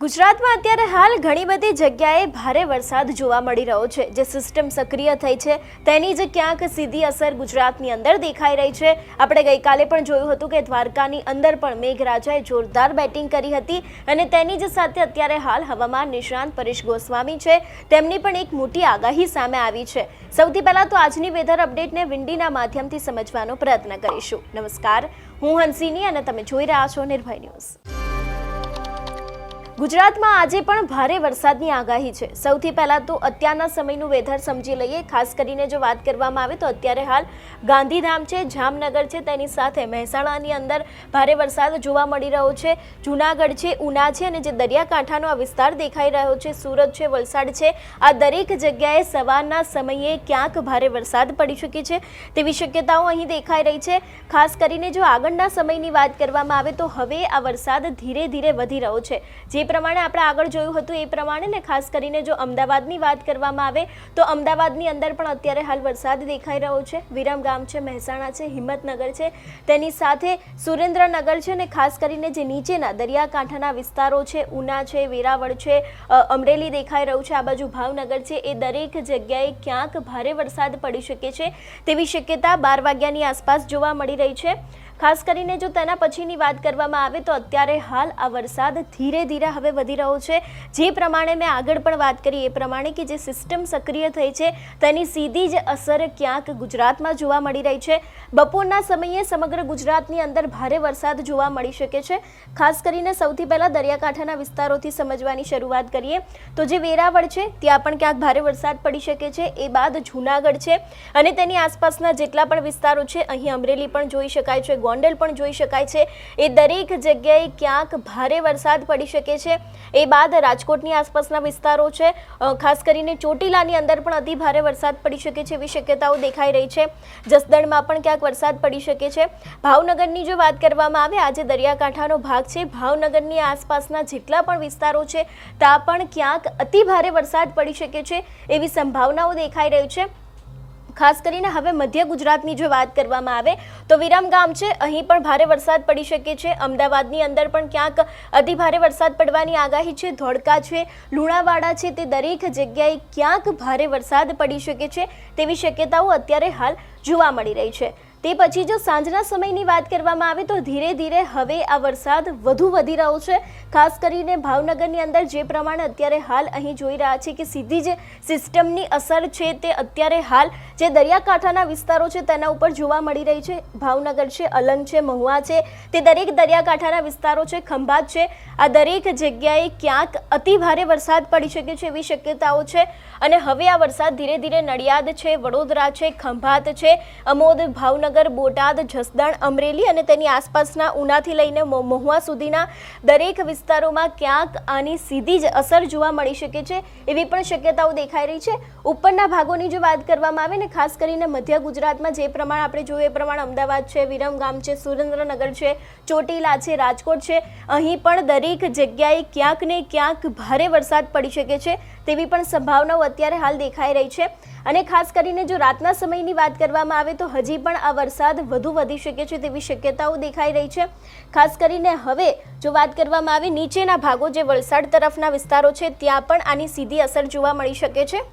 ગુજરાતમાં અત્યારે હાલ ઘણી બધી જગ્યાએ ભારે વરસાદ જોવા મળી રહ્યો છે. જે સિસ્ટમ સક્રિય થઈ છે, તેની જ ક્યાંક સીધી અસર ગુજરાતની અંદર દેખાઈ રહી છે. આપણે ગઈકાલે પણ જોયું હતું કે દ્વારકાની અંદર પણ મેઘરાજાએ જોરદાર બેટિંગ કરી હતી અને તેની જ સાથે અત્યારે હાલ હવામાન નિષ્ણાંત પરેશ ગોસ્વામી છે. તેમની પણ એક મોટી આગાહી સામે આવી છે. સૌથી પહેલાં તો આજની વેધર અપડેટને વિંડીના માધ્યમથી સમજવાનો પ્રયત્ન કરીશું. નમસ્કાર, હું હંસિની અને તમે જોઈ રહ્યા છો નિર્ભય ન્યૂઝ. ગુજરાતમાં આજે પણ ભારે વરસાદની આગાહી છે. સૌથી પહેલાં તો અત્યારના સમયનું વેધર સમજી લઈએ. ખાસ કરીને જો વાત કરવામાં આવે તો અત્યારે હાલ ગાંધીધામ છે, જામનગર છે, તેની સાથે મહેસાણાની અંદર ભારે વરસાદ જોવા મળી રહ્યો છે. જૂનાગઢ છે, ઉના છે અને જે દરિયાકાંઠાનો આ વિસ્તાર દેખાઈ રહ્યો છે, સુરત છે, વલસાડ છે, આ દરેક જગ્યાએ સવારના સમયે ક્યાંક ભારે વરસાદ પડી શકે છે. તેવી શક્યતાઓ અહીં દેખાઈ રહી છે. ખાસ કરીને જો આગળના સમયની વાત કરવામાં આવે તો હવે આ વરસાદ ધીરે ધીરે વધી રહ્યો છે. જે પ્રમાણે આપણે આગળ જોયું હતું એ પ્રમાણે ને ખાસ કરીને જો અમદાવાદની વાત કરવામાં આવે તો અમદાવાદની અંદર પણ અત્યારે હાલ વરસાદ દેખાઈ રહ્યો છે. વિરમગામ છે, મહેસાણા છે, હિંમતનગર છે. તેની સાથે સુરેન્દ્રનગર છે ને ખાસ કરીને જે નીચેના દરિયાકાંઠાના વિસ્તારો છે, ઉના છે, વેરાવળ છે અમરેલી દેખાઈ રહ્યું છે. આ બાજુ ભાવનગર છે, એ દરેક જગ્યાએ ક્યાંક ભારે વરસાદ પડી શકે છે તેવી શક્યતા બાર વાગ્યાની આસપાસ જોવા મળી રહી છે. ખાસ કરીને જો તેના પછીની વાત કરવામાં આવે તો અત્યારે હાલ આ વરસાદ ધીરે ધીરે હવે વધી રહ્યો છે. જે પ્રમાણે મેં આગળ પણ વાત કરી, એ પ્રમાણે કે જે સિસ્ટમ સક્રિય થઈ છે, તેની સીધી જ અસર ક્યાંક ગુજરાતમાં જોવા મળી રહી છે. બપોરના સમયે સમગ્ર ગુજરાતની અંદર ભારે વરસાદ જોવા મળી શકે છે. ખાસ કરીને સૌથી પહેલાં દરિયાકાંઠાના વિસ્તારોથી સમજવાની શરૂઆત કરીએ તો જે વેરાવળ છે, ત્યાં પણ ક્યાંક ભારે વરસાદ પડી શકે છે. એ બાદ જૂનાગઢ છે અને તેની આસપાસના જેટલા પણ વિસ્તારો છે, અહીં અમરેલી પણ જોઈ શકાય છે ગોંડલ પણ જોઈ શકાય છે. એ દરેક જગ્યાએ ક્યાંક ભારે વરસાદ પડી શકે છે. એ બાદ રાજકોટની આસપાસના વિસ્તારો છે. ખાસ કરીને ચોટીલાની અંદર પણ અતિ ભારે વરસાદ પડી શકે છે એવી શક્યતાઓ દેખાઈ રહી છે. જસદણમાં પણ ક્યાંક વરસાદ પડી શકે છે. ભાવનગરની જો વાત કરવામાં આવે, આજે દરિયાકાંઠાનો ભાગ છે. ભાવનગરની આસપાસના જેટલા પણ વિસ્તારો છે, ત્યાં પણ ક્યાંક અતિ ભારે વરસાદ પડી શકે છે એવી સંભાવનાઓ દેખાઈ રહી છે. ખાસ કરીને હવે મધ્ય ગુજરાતની જો વાત કરવામાં આવે તો વિરમગામ છે. અહીં પણ ભારે વરસાદ પડી શકે છે. અમદાવાદની અંદર પણ ક્યાંક અતિ ભારે વરસાદ પડવાની આગાહી છે. ધોળકા છે, લુણાવાડા છે, તે દરેક જગ્યાએ ક્યાંક ભારે વરસાદ પડી શકે છે તેવી શક્યતાઓ અત્યારે હાલ જોવા મળી રહી છે. તે પછી જો સાંજના સમયની વાત કરવામાં આવે તો ધીરે ધીરે હવે આ વરસાદ વધુ વધી રહ્યો છે. ખાસ કરીને ભાવનગરની અંદર જે પ્રમાણે અત્યારે હાલ અહીં જોઈ રહ્યા છે કે સીધી જે સિસ્ટમની અસર છે તે અત્યારે હાલ જે દરિયાકાંઠાના વિસ્તારો છે તેના ઉપર જોવા મળી રહી છે. ભાવનગર છે, અલંગ છે, મહુવા છે, તે દરેક દરિયાકાંઠાના વિસ્તારો છે, ખંભાત છે. આ દરેક જગ્યાએ ક્યાંક અતિભારે વરસાદ પડી શકે છે એવી શક્યતાઓ છે અને હવે આ વરસાદ ધીરે ધીરે નડિયાદ છે, વડોદરા છે, ખંભાત છે, અમોદ, ભાવનગર બોટાદ, જસદણ, અમરેલી અને તેની આસપાસના ઉનાથી લઈને મહુવા સુધીના દરેક વિસ્તારોમાં ક્યાંક આની સીધી જ અસર જોવા મળી શકે છે, એવી પણ શક્યતાઓ દેખાઈ રહી છે. ઉપરના ભાગોની જો વાત કરવામાં આવે ને, ખાસ કરીને મધ્ય ગુજરાતમાં જે પ્રમાણે આપણે જોઈએ એ પ્રમાણે અમદાવાદ છે વિરમગામ છે, સુરેન્દ્રનગર છે, ચોટીલા છે, રાજકોટ છે. અહીં પણ દરેક જગ્યાએ ક્યાંક ને ક્યાંક ભારે વરસાદ પડી શકે છે તેવી પણ સંભાવનાઓ અત્યારે હાલ દેખાઈ રહી છે. અને ખાસ કરીને જો રાતના સમયની વાત કરવામાં આવે તો હજી પણ આ વરસાદ વધુ વધી શકે છે તેવી શક્યતાઓ દેખાઈ રહી છે. ખાસ કરીને હવે જો વાત કરવામાં આવે નીચેના ભાગો જે વલસાડ તરફના વિસ્તારો છે, ત્યાં પણ આની સીધી અસર જોવા મળી શકે છે.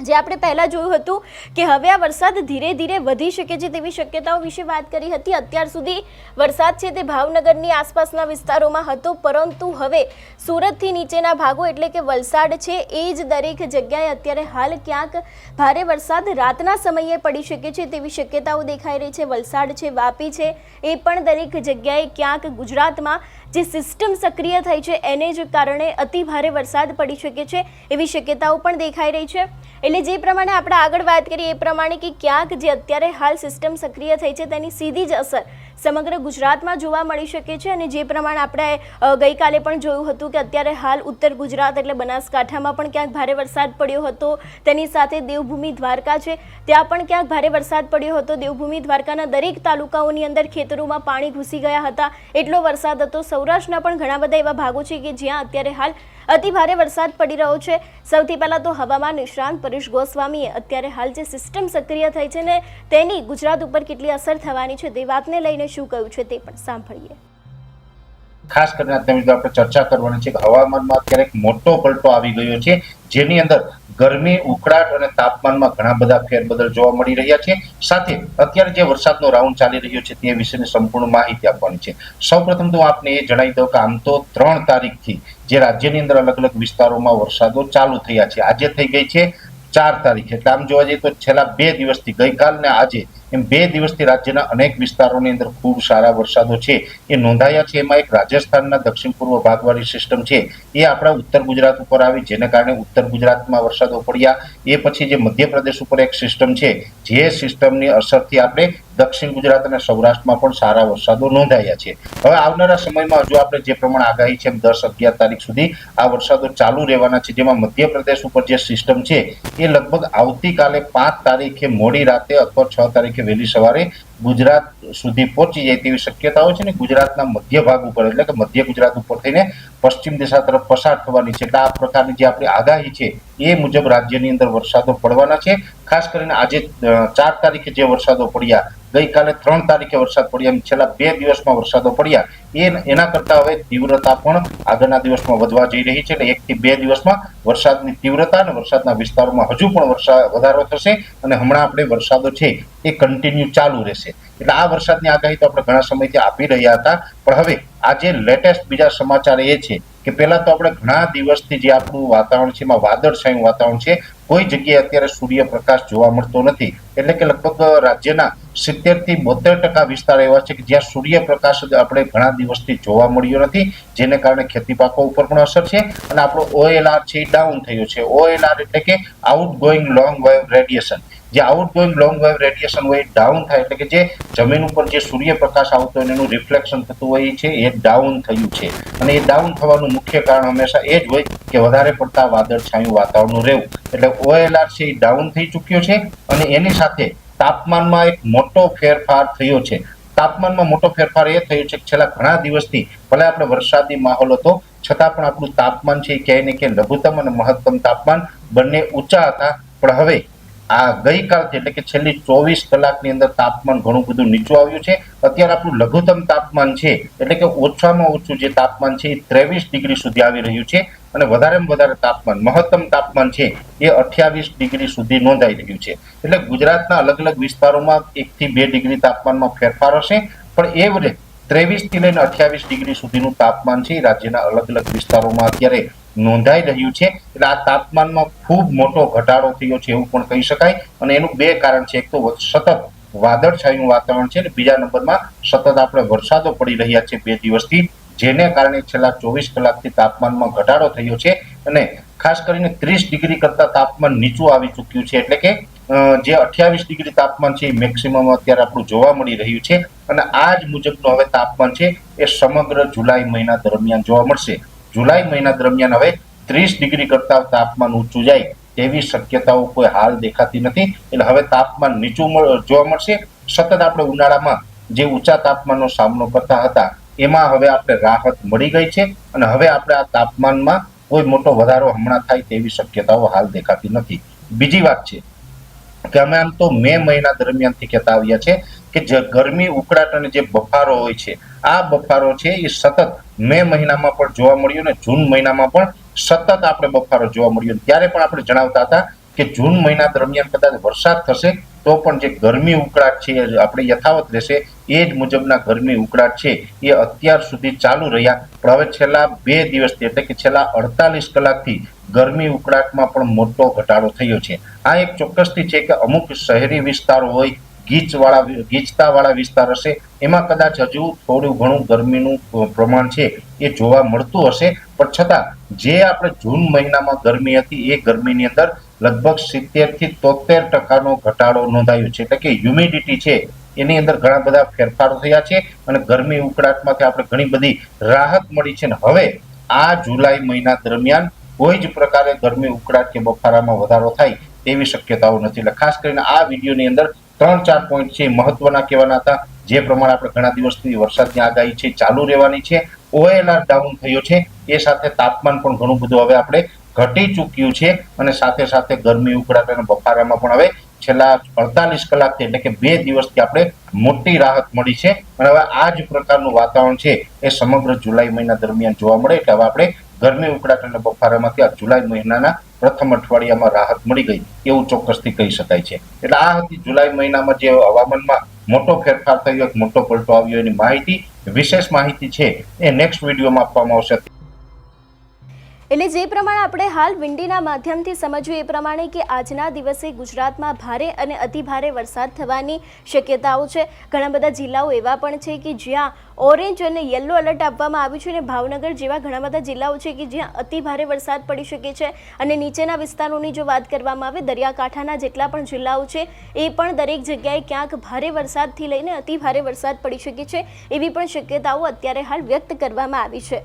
જે આપણે પહેલાં જોયું હતું કે હવે આ વરસાદ ધીરે ધીરે વધી શકે છે તેવી શક્યતાઓ વિશે વાત કરી હતી. અત્યાર સુધી વરસાદ છે તે ભાવનગરની આસપાસના વિસ્તારોમાં હતો, પરંતુ હવે સુરતથી નીચેના ભાગો એટલે કે વલસાડ છે, એ જ દરેક જગ્યાએ અત્યારે હાલ ક્યાંક ભારે વરસાદ રાતના સમયે પડી શકે છે તેવી શક્યતાઓ દેખાઈ રહી છે. વલસાડ છે, વાપી છે, એ પણ દરેક જગ્યાએ ક્યાંક ગુજરાતમાં જે સિસ્ટમ સક્રિય થઈ છે, એને જ કારણે અતિ ભારે વરસાદ પડી શકે છે, એવી શક્યતાઓ પણ દેખાઈ રહી છે. એટલે જે પ્રમાણે આપણે આગળ વાત કરીએ, એ પ્રમાણે કે ક્યાંક જે અત્યારે હાલ સિસ્ટમ સક્રિય થઈ છે, તેની સીધી જ અસર સમગ્ર ગુજરાતમાં જોવા મળી શકે છે. અને જે પ્રમાણે આપણે ગઈકાલે પણ જોયું હતું કે અત્યારે હાલ ઉત્તર ગુજરાત એટલે બનાસકાંઠામાં પણ ક્યાંક ભારે વરસાદ પડ્યો હતો. તેની સાથે દેવભૂમિ દ્વારકા છે, ત્યાં પણ ક્યાંક ભારે વરસાદ પડ્યો હતો. દેવભૂમિ દ્વારકાના દરેક તાલુકાઓની અંદર ખેતરોમાં પાણી ઘૂસી ગયા હતા. એટલો વરસાદ હતો સૌરાષ્ટ્રના પણ ઘણા બધા એવા ભાગો છે કે જ્યાં અત્યારે હાલ અતિ ભારે વરસાદ પડી રહ્યો છે. સૌથી પહેલાં તો હવામાન નિષ્ણાંત પરેશ ગોસ્વામીએ અત્યારે હાલ જે સિસ્ટમ સક્રિય થઈ છે ને તેની ગુજરાત ઉપર કેટલી અસર થવાની છે તે વાતને લઈને શું કહ્યું છે તે પણ સાંભળીએ. ખાસ કરીને આજના વીડિયો આપણે ચર્ચા કરવાની છે કે હવામાનમાં અત્યારે મોટો પલટો આવી ગયો છે, જેની અંદર ગરમી, ઉકળાટ અને તાપમાનમાં ઘણા બધા ફેરબદલ જોવા મળી રહ્યા છે. સાથે અત્યારે જે વરસાદનો રાઉન્ડ ચાલી રહ્યો છે તે વિશેની સંપૂર્ણ માહિતી આપવાની છે. સૌપ્રથમ તો આપને એ જણાવી દઉં કે આમ તો ત્રણ તારીખથી જે રાજ્યની અંદર અલગ અલગ વિસ્તારોમાં વરસાદો ચાલુ થયા છે. આજે થઈ ગઈ છે ચાર તારીખ. એટલે આમ જોવા જઈએ તો છેલ્લા બે દિવસથી ગઈકાલ ને આજે એમ બે દિવસથી રાજ્યના અનેક વિસ્તારોની અંદર ખૂબ સારા વરસાદો છે. એ નોંધાયા છે. એમાં એક રાજસ્થાનના દક્ષિણ પૂર્વ ભાગવાળી સિસ્ટમ છે. એ આપણા ઉત્તર ગુજરાત ઉપર આવી, જેને કારણે ઉત્તર ગુજરાતમાં વરસાદો પડ્યા. એ પછી જે મધ્યપ્રદેશ ઉપર એક સિસ્ટમ છે, જે સિસ્ટમની અસરથી આપણે દક્ષિણ ગુજરાત અને સૌરાષ્ટ્રમાં પણ સારા વરસાદો નોંધાયા છે. હવે આવનારા સમયમાં હજુ આપણે જે પ્રમાણે આગાહી છે દસ અગિયાર તારીખ સુધી આ વરસાદો ચાલુ રહેવાના છે. જેમાં મધ્યપ્રદેશ ઉપર જે સિસ્ટમ છે, એ લગભગ આવતીકાલે પાંચ તારીખે મોડી રાતે અથવા છ તારીખે વહેલી સવારે ગુજરાત સુધી પહોંચી જાય તેવી શક્યતાઓ છે ને ગુજરાતના મધ્ય ભાગ ઉપર, એટલે કે મધ્ય ગુજરાત ઉપર થઈને પશ્ચિમ દિશા તરફ પસાર થવાની છે. એટલે આ પ્રકારની જે આપણી આગાહી છે, એ મુજબ રાજ્યની અંદર વરસાદો પડવાના છે. ખાસ કરીને આજે ચાર તારીખે જે વરસાદો પડ્યા, ગઈકાલે ત્રણ તારીખે વરસાદ પડ્યા છેલ્લા બે દિવસમાં વરસાદો પડ્યા. એ એના કરતા હવે તીવ્રતા પણ આગળના દિવસમાં વધવા જઈ રહી છે. એટલે એક થી બે દિવસમાં વરસાદની તીવ્રતા અને વરસાદના વિસ્તારોમાં હજુ પણ વરસાદ વધારો થશે અને હમણાં આપણે વરસાદો છે, એ કન્ટિન્યુ ચાલુ રહેશે. એટલે આ વરસાદની આગાહી તો આપણે ઘણા સમયથી આપી રહ્યા હતા. પણ હવે આજે લેટેસ્ટ બીજા સમાચાર એ છે કે પહેલા તો આપણે ઘણા દિવસથી જે આપણું વાતાવરણ છે એમાં વાદળછાયું વાતાવરણ છે. કોઈ જગ્યાએ અત્યારે સૂર્યપ્રકાશ જોવા મળતો નથી. એટલે કે લગભગ રાજ્યના સિત્તેરથી બોતેર ટકા વિસ્તાર એવા છે કે જ્યાં સૂર્યપ્રકાશ આપણે ઘણા દિવસથી જોવા મળ્યો નથી, જેને કારણે ખેતી પાકો ઉપર પણ અસર છે અને આપણો ઓએલઆર છે એ ડાઉન થયો છે. ઓએલઆર એટલે કે outgoing long wave radiation જે outgoing long wave radiation હોય ડાઉન થાય એટલે કે જે જમીન ઉપર જે સૂર્યપ્રકાશ આવતો હોય એનું રિફ્લેક્શન થતું હોય છે એ ડાઉન થયું છે. અને એ ડાઉન થવાનું મુખ્ય કારણ હંમેશા એ જ હોય કે વધારે પડતા વાદળછાયું વાતાવરણનું રહેવું. એટલે ઓએલઆર છે એ ડાઉન થઈ ચૂક્યો છે અને એની સાથે તાપમાનમાં એક મોટો ફેરફાર થયો છે. તાપમાનમાં મોટો ફેરફાર એ થયો છે કે છેલ્લા ઘણા દિવસથી ભલે આપણે વરસાદી માહોલ હતો, છતાં પણ આપણું તાપમાન છે ક્યાંય ને ક્યાંય લઘુત્તમ અને મહત્તમ તાપમાન બંને ઊંચા હતા. પણ હવે આ ગઈકાલથી એટલે કે છેલ્લી ચોવીસ કલાકની અંદર તાપમાન ઘણું બધું નીચું આવ્યું છે. અત્યારે આપણું લઘુત્તમ તાપમાન છે, એટલે કે ઓછામાં ઓછું જે તાપમાન છે એ ત્રેવીસ ડિગ્રી સુધી આવી રહ્યું છે અને વધારેમાં વધારે તાપમાન, મહત્તમ તાપમાન છે એ અઠ્યાવીસ ડિગ્રી સુધી નોંધાઈ રહ્યું છે. એટલે ગુજરાતના અલગ અલગ વિસ્તારોમાં એકથી બે ડિગ્રી તાપમાનમાં ફેરફાર હશે, પણ એવરેજ ત્રેવીસથી લઈને અઠ્યાવીસ ડિગ્રી સુધીનું તાપમાન છે રાજ્યના અલગ અલગ વિસ્તારોમાં અત્યારે નોંધાઈ રહ્યું છે. એટલે આ તાપમાનમાં ખૂબ મોટો ઘટાડો થયો છે એવું પણ કહી શકાય. અને એનું બે કારણ છે. એક તો સતત વાદળછાયું વાતાવરણ છે અને બીજા નંબરમાં સતત આપણે વરસાદો પડી રહ્યા છે બે દિવસથી, જેને કારણે છેલ્લા ચોવીસ કલાકથી તાપમાનમાં ઘટાડો થયો છે. અને ખાસ કરીને ત્રીસ ડિગ્રી કરતા તાપમાન નીચું આવી ચૂક્યું છે. એટલે કે જે અઠ્યાવીસ ડિગ્રી તાપમાન છે એ મેક્સિમમ અત્યારે આપણું જોવા મળી રહ્યું છે. અને આ જ મુજબનું હવે તાપમાન છે એ સમગ્ર જુલાઈ મહિના દરમિયાન જોવા મળશે. જુલાઈ મહિના દરમિયાન હવે ત્રીસ ડિગ્રી કરતા તાપમાન ઊંચું જાય તેવી શક્યતાઓ કોઈ હાલ દેખાતી નથી. એટલે હવે તાપમાન નીચું જોવા મળશે. સતત આપણે ઉનાળામાં જે ઊંચા તાપમાનનો સામનો કરતા હતા, એમાં હવે આપણે રાહત મળી ગઈ છે અને હવે આપણે આ તાપમાનમાં કોઈ મોટો વધારો હમણાં થાય તેવી શક્યતાઓ હાલ દેખાતી નથી. બીજી વાત છે કે અમે આમ તો મે મહિના દરમિયાનથી કહેતા આવ્યા છે કે જે ગરમી, ઉકળાટ અને જે બફારો હોય છે, આ બફારો છે એ સતત મે મહિનામાં પણ જોવા મળ્યો ને જૂન મહિનામાં પણ સતત આપણે બફારો જોવા મળ્યો. ત્યારે પણ આપણે જણાવતા હતા કે જૂન મહિના દરમિયાન કદાચ વરસાદ થશે, તો પણ જે ગરમી, ઉકળાટ છે, આપણે યથાવત રહેશે, એ જ મુજબના ગરમી, ઉકળાટ છે, એ અત્યાર સુધી ચાલુ રહ્યા. પણ હવે છેલ્લા બે દિવસથી, એટલે કે છેલ્લા અડતાલીસ કલાકથી ગરમી, ઉકળાટમાં પણ મોટો ઘટાડો થયો છે. આ એક ચોક્કસથી છે કે અમુક શહેરી વિસ્તારો હોય ગીચવાળા ગીચતાવાળા વિસ્તાર હશે. એમાં કદાચ હજુ થોડું ઘણું ગરમીનું પ્રમાણ છે એ જોવા મળતું હશે. પણ છતાં, જે આપણે જૂન મહિનામાં ગરમી હતી, એ ગરમીની અંદર લગભગ સિત્તેરથી તોતેર ટકાનો ઘટાડો નોંધાયો છે. એટલે કે હ્યુમિડિટી છે, એની અંદર ઘણા બધા ફેરફારો થયા છે અને ગરમી ઉકળાટમાંથી આપણે ઘણી બધી રાહત મળી છે. ને હવે, આ જુલાઈ મહિના દરમિયાન કોઈ જ પ્રકારે ગરમી ઉકળાટ કે બફારામાં વધારો થાય તેવી શક્યતાઓ નથી. એટલે ખાસ કરીને આ વિડીયોની અંદર ત્રણ ચાર પોઈન્ટ છે, મહત્વના કહેવાના હતા. જે પ્રમાણે આપણે ઘણા દિવસથી વરસાદની આગાહી છે, ચાલુ રહેવાની છે. ઓએલઆર ડાઉન થયો છે. એ સાથે તાપમાન પણ ઘણું બધું હવે આપણે ઘટી ચૂક્યું છે અને સાથે સાથે ગરમી, ઉકળાટ અને બફારામાં પણ હવે છેલ્લા અડતાલીસ કલાકથી એટલે કે બે દિવસથી આપણે મોટી રાહત મળી છે. અને હવે આ જ પ્રકારનું વાતાવરણ છે એ સમગ્ર જુલાઈ મહિના દરમિયાન જોવા મળે. એટલે હવે આપણે ગરમી ઉકળાટ અને બફારામાંથી આ જુલાઈ મહિનાના પ્રથમ અઠવાડિયામાં રાહત મળી ગઈ, એવું ચોક્કસથી કહી શકાય છે. એટલે આ હતી જુલાઈ મહિનામાં જે હવામાનમાં મોટો ફેરફાર થયો મોટો પલટો આવ્યો. એની માહિતી, વિશેષ માહિતી છે, એ નેક્સ્ટ વિડીયોમાં આપવામાં આવશે. એટલે જે પ્રમાણે આપણે હાલ વિંડીના માધ્યમથી સમજવું એ પ્રમાણે કે આજના દિવસે ગુજરાતમાં ભારે અને અતિ ભારે વરસાદ થવાની શક્યતાઓ છે. ઘણા બધા જિલ્લાઓ એવા પણ છે કે જ્યાં ઓરેન્જ અને યલો એલર્ટ આપવામાં આવ્યું છે અને ભાવનગર જેવા ઘણા બધા જિલ્લાઓ છે કે જ્યાં અતિ ભારે વરસાદ પડી શકે છે. અને નીચેના વિસ્તારોની જો વાત કરવામાં આવે, દરિયાકાંઠાના જેટલા પણ જિલ્લાઓ છે, એ પણ દરેક જગ્યાએ ક્યાંક ભારે વરસાદથી લઈને અતિ ભારે વરસાદ પડી શકે છે એવી પણ શક્યતાઓ અત્યારે હાલ વ્યક્ત કરવામાં આવી છે.